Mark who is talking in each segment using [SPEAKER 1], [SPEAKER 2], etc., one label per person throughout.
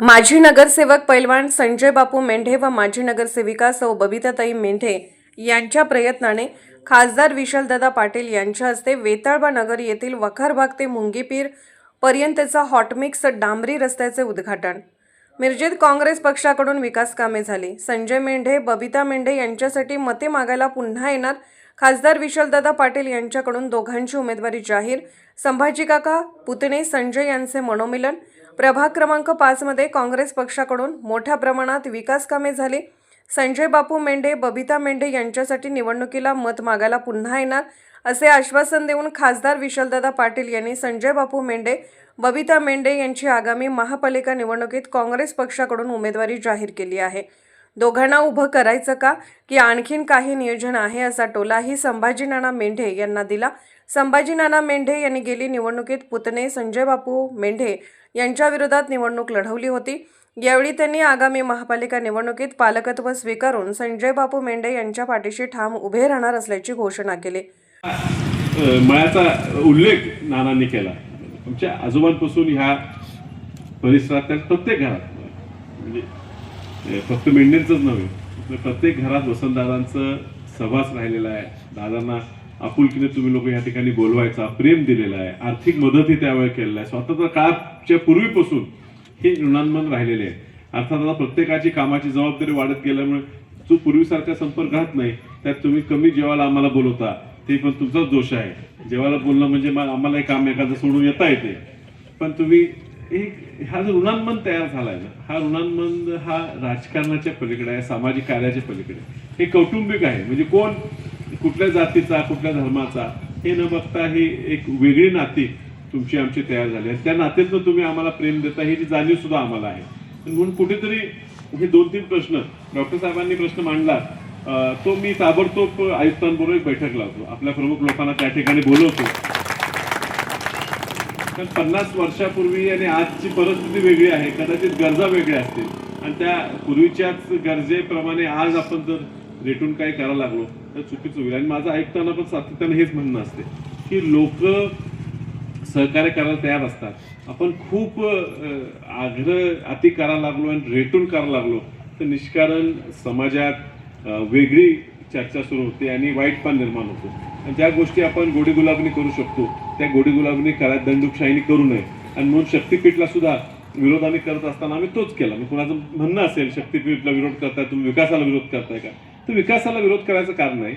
[SPEAKER 1] माजी नगरसेवक पैलवान संजय बापू मेंढे व माजी नगरसेविका सौ बबिताताई मेंढे यांच्या प्रयत्नाने खासदार विशालदादा पाटील यांच्या हस्ते वेताळबा नगर येथील वखारबाग ते मुंगीपीर पर्यंतचा हॉटमिक्स डांबरी रस्त्याचे उद्घाटन. मिरजेत काँग्रेस पक्षाकडून विकास कामे झाली. संजय मेंढे बबिता मेंढे यांच्यासाठी मते मागायला पुन्हा येणार खासदार विशालदादा पाटील यांच्याकडून दोघांची उमेदवारी जाहीर. संभाजी काका पुतणे संजय यांचे मनोमिलन प्रभाग क्रमांक पाचमध्ये काँग्रेस पक्षाकडून मोठ्या प्रमाणात विकास कामे झाली. संजय बापू मेंढे बबिता मेंढे यांच्यासाठी निवडणुकीला मत मागायला पुन्हा येणार असे आश्वासन देऊन खासदार विशालदादा पाटील यांनी संजय बापू मेंढे बबिता मेंढे यांची आगामी महापालिका निवडणुकीत काँग्रेस पक्षाकडून उमेदवारी जाहीर केली आहे. दोघांना उभं करायचं का? की आणखीन काही नियोजन आहे असा टोलाही संभाजी नाना मेंढे यांना दिला. संभाजी नाना मेंढे यांनी गेली निवडणुकीत पुतणे संजय बापू मेंढे यांच्याविरोधात निवडणूक लढवली होती. यावेळी त्यांनी आगामी महापालिका निवडणुकीत पालकत्व स्वीकारून संजय बापू मेंढे यांच्या पाठीशी ठाम उभे राहणार असल्याची घोषणा केली.
[SPEAKER 2] मळ्याचा उल्लेख नानांनी केला. आमच्या आजोबांपासून ह्या परिसरातल्या प्रत्येक घरात म्हणजे फक्त मेंढ्यांचंच नव्हे तर प्रत्येक घरात वसंतदादांचं सहवास राहिलेला आहे. दादांना आपुलकीने तुम्ही लोक या ठिकाणी बोलवायचा प्रेम दिलेला आहे आर्थिक मदतही त्यावेळी केलेला आहे. स्वातंत्र्य काळाच्या पूर्वीपासून हे ऋणांमन राहिलेले आहे. अर्थात आता प्रत्येकाची कामाची जबाबदारी वाढत गेल्यामुळे जो पूर्वीसारखा संपर्क नाही त्यात तुम्ही कमी जेवायला आम्हाला बोलवता ते पण तुमचाच दोष आहे. जेवायला बोलणं म्हणजे मग आम्हाला काम एखादं सोडून येता येते. पण तुम्ही एक हा जो ऋणांबंध तयार झालाय ना हा ऋणांबंध हा राजकारणाच्या पलीकडे आहे सामाजिक कार्याच्या पलीकडे हे कौटुंबिक आहे. म्हणजे कोण कुठल्या जातीचा कुठल्या धर्माचा हे न बघता ही एक वेगळी नाती तुमची आमची तयार झाली. आहे त्या नात्यातनं तुम्ही आम्हाला प्रेम देता ही जी जाणीव सुद्धा आम्हाला आहे. पण म्हणून कुठेतरी हे दोन तीन प्रश्न डॉक्टर साहेबांनी प्रश्न मांडला तो मी ताबडतोब आयुक्तांबरोबर एक बैठक लावतो. आपल्या प्रमुख लोकांना त्या ठिकाणी बोलवतो. कारण पन्नास वर्षापूर्वी आणि आजची परिस्थिती वेगळी आहे. कदाचित गरजा वेगळ्या असतील. आणि त्या पूर्वीच्याच गरजेप्रमाणे आज आपण जर रेटून काही करायला लागलो तर चुकीचं होईल. आणि माझं ऐकताना पण सातत्यानं हेच म्हणणं असते की लोक सहकार्य करायला तयार असतात. आपण खूप आग्रह अति करायला लागलो आणि रेटून करायला लागलो तर निष्कारण समाजात वेगळी चर्चा सुरू होते आणि वाईटपण निर्माण होतो. आणि ज्या गोष्टी आपण गोडी गुलाबनी करू शकतो त्या गोडी गुलाबनी करायला दंडुकशाहीने करू नये. आणि म्हणून शक्तीपीठला सुद्धा विरोध आम्ही करत असताना आम्ही तोच केला. मी कुणाचं म्हणणं असेल शक्तीपीठला विरोध करताय तुम्ही विकासाला विरोध करताय का? तर विकासाला विरोध करायचं कारण नाही.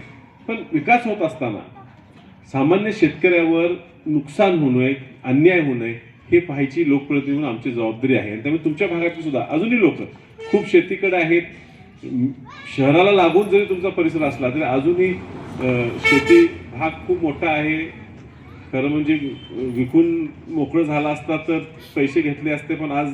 [SPEAKER 2] पण विकास होत असताना सामान्य शेतकऱ्यावर नुकसान होऊ नये अन्याय होऊ नये हे पाहायची लोकप्रतिनिधी म्हणून आमची जबाबदारी आहे. आणि त्यामुळे तुमच्या भागातली सुद्धा अजूनही लोक खूप शेतीकडे आहेत. शहराला लागून जरी तुमचा परिसर असला तरी अजूनही शेती भाग खूप मोठा आहे. खरं म्हणजे विकून मोकळं झाला असता तर पैसे घेतले असते पण आज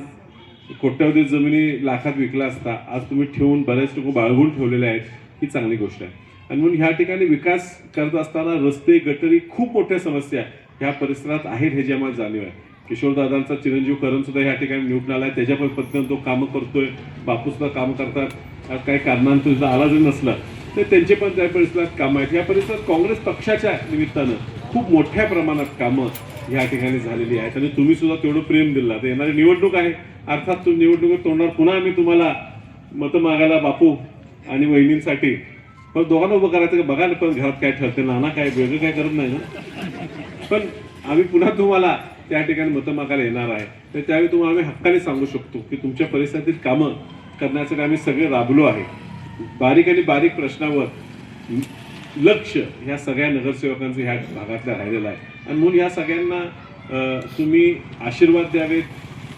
[SPEAKER 2] कोट्यावधी जमिनी लाखात विकला असता आज तुम्ही ठेवून बऱ्याच लोक बाळगून ठेवलेले आहेत ही चांगली गोष्ट आहे. आणि म्हणून ह्या ठिकाणी विकास करत असताना रस्ते गटरी खूप मोठ्या समस्या ह्या परिसरात आहेत हे जे आम्हाला जाणीव आहे. किशोरदादांचा चिरंजीव करण सुद्धा ह्या ठिकाणी निवडून आहे त्याच्या पण तो कामं करतोय बापू सुद्धा काम करतात. आज काही कारणांतून सुद्धा आला जरी नसला तर त्यांचे पण त्या परिसरात कामं आहेत. या परिसरात काँग्रेस पक्षाच्या निमित्तानं खूप मोठ्या प्रमाणात कामं ह्या ठिकाणी झालेली आहेत. आणि तुम्ही सुद्धा तेवढं प्रेम दिला. तर येणारी निवडणूक आहे. अर्थात तुम्ही निवडणुकीत तोंडावर पुन्हा आम्ही तुम्हाला मतं मागायला बापू आणि वहिनींसाठी. पण दोघांना उभं करायचं का? बघा ना पण घरात काय ठरते नाना काय वेगळं काय करत नाही ना? पण आम्ही पुन्हा तुम्हाला त्या ठिकाणी मतं मागायला येणार आहे. तर त्यावेळी तुम्हाला आम्ही हक्काने सांगू शकतो की तुमच्या परिसरातील कामं करण्यासाठी आम्ही सगळे राबलो आहे. बारीक आणि बारीक प्रश्नावर लक्ष ह्या सगळ्या नगरसेवकांचं ह्या भागातल्या राहिलेलं आहे. आणि म्हणून ह्या सगळ्यांना तुम्ही आशीर्वाद द्यावेत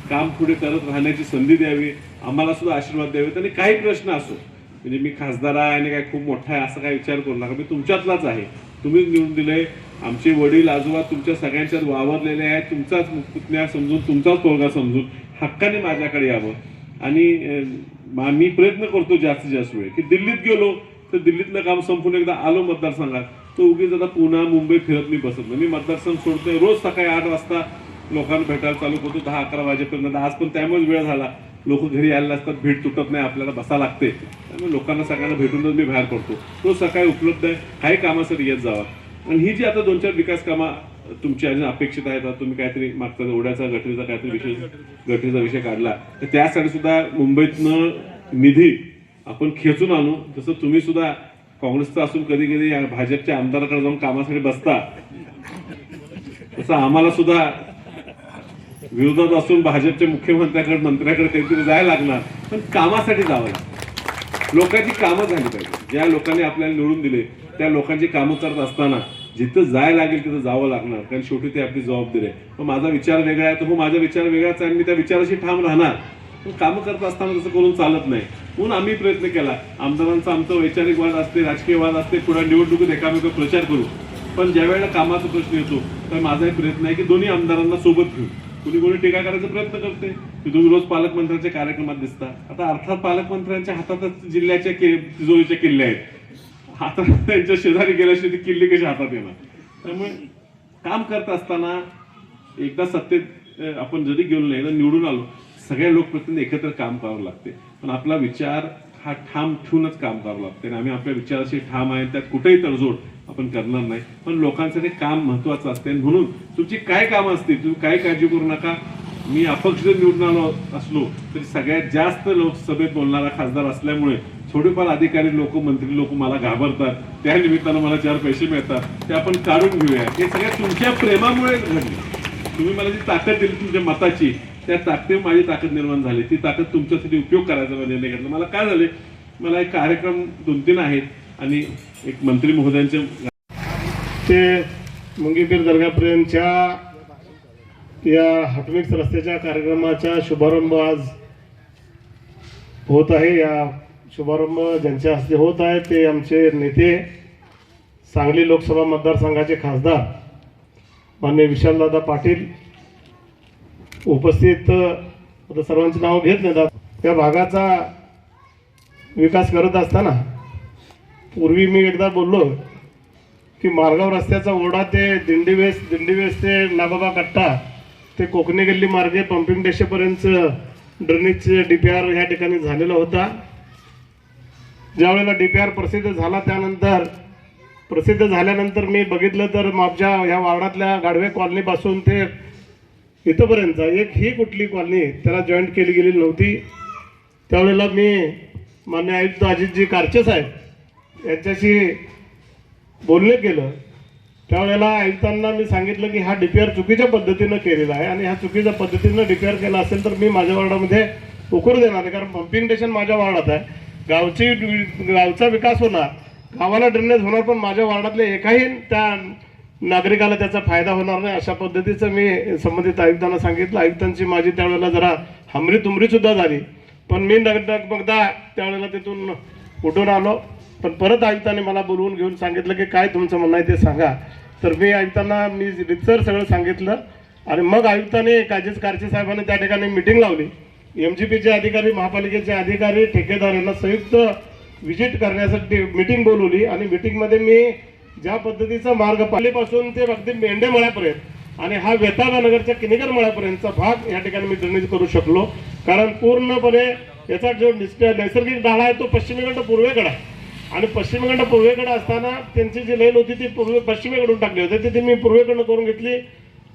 [SPEAKER 2] काम पुढे करत राहण्याची संधी द्यावी आम्हाला सुद्धा आशीर्वाद द्यावेत आणि काही प्रश्न असो. म्हणजे मी खासदार आहे आणि काय खूप मोठा आहे असं काय विचार करू नका. मी तुमच्यातलाच आहे. तुम्हीच निवडून दिले आमचे वडील आजोबा तुमच्या सगळ्यांच्यात वावरलेले आहेत. तुमचाच पुतण्या समजून तुमचाच तोडगा समजून हक्काने माझ्याकडे यावं. आणि मा- मी प्रयत्न करतो जास्तीत जास्त वेळ. की दिल्लीत गेलो तर दिल्लीतलं काम संपून एकदा आलो मतदारसंघात तर उगीच आता पुन्हा मुंबई फिरत मी बसत. नाही मी मतदारसंघ सोडतोय रोज सकाळी आठ वाजता लोकांना भेटायला चालू करतो दहा अकरा वाजेपर्यंत. आज पण त्यामुळेच वेळ झाला. लोक घरी आलेले असतात भेट तुटत नाही आपल्याला बसा लागते. त्यामुळे लोकांना सगळ्यांना भेटूनच मी बाहेर पडतो. रोज सकाळी उपलब्ध आहे काही कामासाठी येत जावा. आणि ही जी आता दोन चार विकास कामं तुमची अजून अपेक्षित आहेत तुम्ही काहीतरी मागचा ओढ्याचा गटरीचा काहीतरी विषय गटरीचा विषय काढला तर त्यासाठी सुद्धा मुंबईतनं निधी आपण खेचून आणू. तसं तुम्ही सुद्धा काँग्रेसचं असून कधी कधी भाजपच्या आमदाराकडे जाऊन कामासाठी बसता. तसं आम्हाला सुद्धा विरोधात असून भाजपच्या मुख्यमंत्र्याकडे मंत्र्याकडे काहीतरी जायला लागणार. पण कामासाठी जावं लोकांची कामं झाली पाहिजे. ज्या लोकांनी आपल्याला निवडून दिले त्या लोकांची कामं करत असताना जिथं जायला लागेल तिथं जावं लागणार. कारण शेवटी ते आपली जबाबदारी आहे. पण माझा विचार वेगळा आहे. तर हो माझा विचार वेगळाच आहे आणि मी त्या विचाराशी ठाम राहणार. पण कामं करत असताना तसं करून चालत नाही. म्हणून आम्ही प्रयत्न केला. आमदारांचा आमचा वैचारिक वाद असते राजकीय वाद असते पुढे निवडणुकीत एकामेका प्रचार करू. पण ज्या वेळेला कामाचा प्रश्न येतो तर माझा एक प्रयत्न आहे की दोन्ही आमदारांना सोबत घेऊ कुणी कोणी टीका करायचा प्रयत्न करते की तुम्ही रोज पालकमंत्र्यांच्या कार्यक्रमात दिसता. आता अर्थात पालकमंत्र्यांच्या हातातच जिल्ह्याच्या कि- तिजोरीच्या किल्ल्या आहेत. हातात त्यांच्या शेजारी गेल्याशिवाय ती किल्ली कशी हातात येणार? त्यामुळे काम करत असताना एकदा सत्तेत आपण जरी गेलो नाही तर निवडून आलो सगळ्या लोकप्रतिनिधी एकत्र काम करावं लागते. पण आपला विचार हा ठाम ठेवूनच काम करावं लागते. आणि आम्ही आपल्या विचाराशी ठाम आहे त्यात कुठेही तडजोड आपण करणार नाही. पण लोकांसाठी काम महत्वाचं असते. आणि म्हणून तुमची काय कामं असतील तुम्ही काय काळजी करू नका. मी अपक्ष जर निवडून आलो असलो तरी सगळ्यात जास्त लोकसभेत बोलणारा खासदार असल्यामुळे थोडेफार अधिकारी लोक मंत्री लोक मला घाबरतात. त्या निमित्तानं मला चार पैसे मिळतात. ते आपण काढून घेऊया. हे सगळ्या तुमच्या प्रेमामुळे घडले. तुम्ही मला जी ताकद दिली तुमच्या मताची त्या ताकदीवर माझी ताकद निर्माण झाली. ती ताकद तुमच्यासाठी उपयोग करायचा निर्णय घेतला. मला काय झाले मला एक कार्यक्रम दोन तीन आहेत आणि एक मंत्री महोदयांचे
[SPEAKER 3] ते मुंगीपीर दर्गापर्यंतच्या या हटमिक्स रस्त्याच्या कार्यक्रमाचा शुभारंभ आज होत आहे. या शुभारंभ ज्यांच्या हस्ते होत आहे ते आमचे नेते सांगली लोकसभा मतदारसंघाचे खासदार मान्य विशालदादा पाटील उपस्थित आता सर्वांची नावं घेत नाही त्या भागाचा विकास करत असताना पूर्वी मी एकदा बोललो की मार्गाव रस्त्याचा ओढा ते दिंडीवेस दिंडीवेस ते नागोबा कट्टा ते कोकणी गल्ली मार्गे पंपिंग डेशेपर्यंत ड्रेनेज डी पी आर ह्या ठिकाणी झालेला होता. ज्यावेळेला डी पी आर प्रसिद्ध झाला त्यानंतर प्रसिद्ध झाल्यानंतर मी बघितलं तर माझ्या ह्या वार्डातल्या गाडवे कॉलनीपासून ते इथंपर्यंत एक ही कुठली कॉलनी त्याला जॉईंट केली गेलेली नव्हती. त्यावेळेला मी मान्य आयुक्त अजितजी कारचे साहेब यांच्याशी बोलणे केलं. त्यावेळेला आयुक्तांना मी सांगितलं की हा डिपेअर चुकीच्या पद्धतीनं केलेला आहे आणि ह्या चुकीच्या पद्धतीनं डिपेअर केला असेल तर मी माझ्या वॉर्डामध्ये उकरू देणार आहे. कारण पंपिंग स्टेशन माझ्या वॉर्डात आहे. गावची गावचा विकास होणार. गावाला ड्रेनेज होणार पण माझ्या वार्डातले एकाही त्या नागरिकाला त्याचा फायदा होणार नाही अशा पद्धतीचं मी संबंधित आयुक्तांना सांगितलं. आयुक्तांची माझी त्यावेळेला जरा हमरी तुमरी सुद्धा झाली. पण मी डगडग बघता त्यावेळेला तिथून उठून आलो. पण परत आयुक्तांनी मला बोलवून घेऊन सांगितलं की काय तुमचं म्हणणं आहे ते सांगा. तर मी आयुक्तांना मी रितसर सगळं सांगितलं. आणि मग आयुक्तांनी काजीज कारचे साहेबांनी त्या ठिकाणी मिटिंग लावली. एम जी पीचे अधिकारी महापालिकेचे अधिकारी ठेकेदार यांना संयुक्त व्हिजिट करण्यासाठी मिटिंग बोलवली. आणि मिटिंगमध्ये मी ज्या पद्धतीचा मार्ग पालीपासून ते अगदी मेंढेमळ्यापर्यंत आणि हा वेताळा नगरच्या किनीगर मळ्यापर्यंतचा भाग या ठिकाणी मी ड्रेनेज करू शकलो. कारण पूर्णपणे याचा जो नैसर्गिक डाळा आहे तो पश्चिमेकडं पूर्वेकडं आहे. आणि पश्चिमेकडं पूर्वेकडे असताना त्यांची जी लेन होती ती पूर्वे पश्चिमेकडून टाकली होती. ती- ती मी पूर्वेकडनं करून घेतली.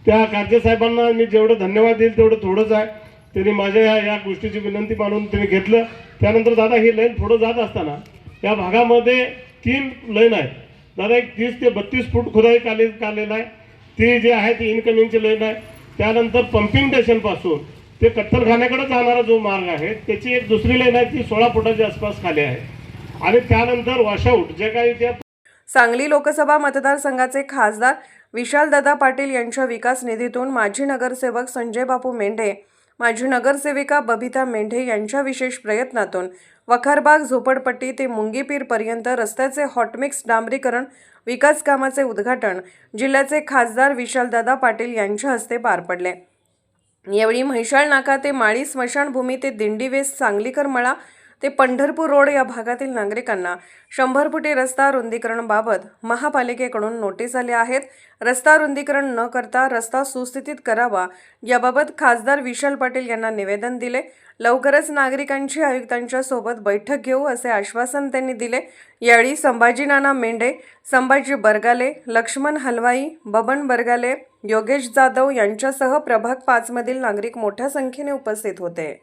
[SPEAKER 3] त्या कारजेसाहेबांना मी जेवढं धन्यवाद देईल तेवढं थोडंच आहे. त्यांनी माझ्या या या गोष्टीची विनंती मानून त्यांनी घेतलं. त्यानंतर दादा ही लेन पुढं जात असताना या भागामध्ये तीन लेन आहेत. दादा एक तीस ते बत्तीस फूट खुदाई काले काढलेला आहे. ती जी आहे ती इनकमिंगची लेन आहे. त्यानंतर पंपिंग स्टेशनपासून ते कत्तलखान्याकडे जाणारा जो मार्ग आहे त्याची एक दुसरी लेन आहे ती सोळा फुटाच्या आसपास खाली आहे. आणि त्यानंतर वॉशआउट जे काही त्या
[SPEAKER 1] सांगली लोकसभा मतदारसंघाचे खासदार विशालदादा पाटील यांच्या विकास निधीतून माजी नगरसेवक संजय बापू मेंढे माजी नगरसेविका बबिता मेंढे यांच्या विशेष प्रयत्नातून वखारबाग झोपडपट्टी ते मुंगीपीरपर्यंत रस्त्याचे हॉटमिक्स डांबरीकरण विकास कामाचे उद्घाटन जिल्ह्याचे खासदार विशालदादा पाटील यांच्या हस्ते पार पडले. यावेळी म्हैशाळ नाका ते माळी स्मशानभूमी ते दिंडीवेस सांगलीकर मळा ते पंढरपूर रोड या भागातील नागरिकांना शंभर फुटी रस्ता रुंदीकरणबाबत महापालिकेकडून नोटीस आल्या आहेत. रस्ता रुंदीकरण न करता रस्ता सुस्थितीत करावा याबाबत खासदार विशाल पाटील यांना निवेदन दिले. लवकरच नागरिकांची आयुक्तांच्या सोबत बैठक घेऊ असे आश्वासन त्यांनी दिले. यावेळी संभाजी नाना मेंढे संभाजी बरगाले लक्ष्मण हलवाई बबन बरगाले योगेश जाधव यांच्यासह प्रभाग पाचमधील नागरिक मोठ्या संख्येने उपस्थित होते.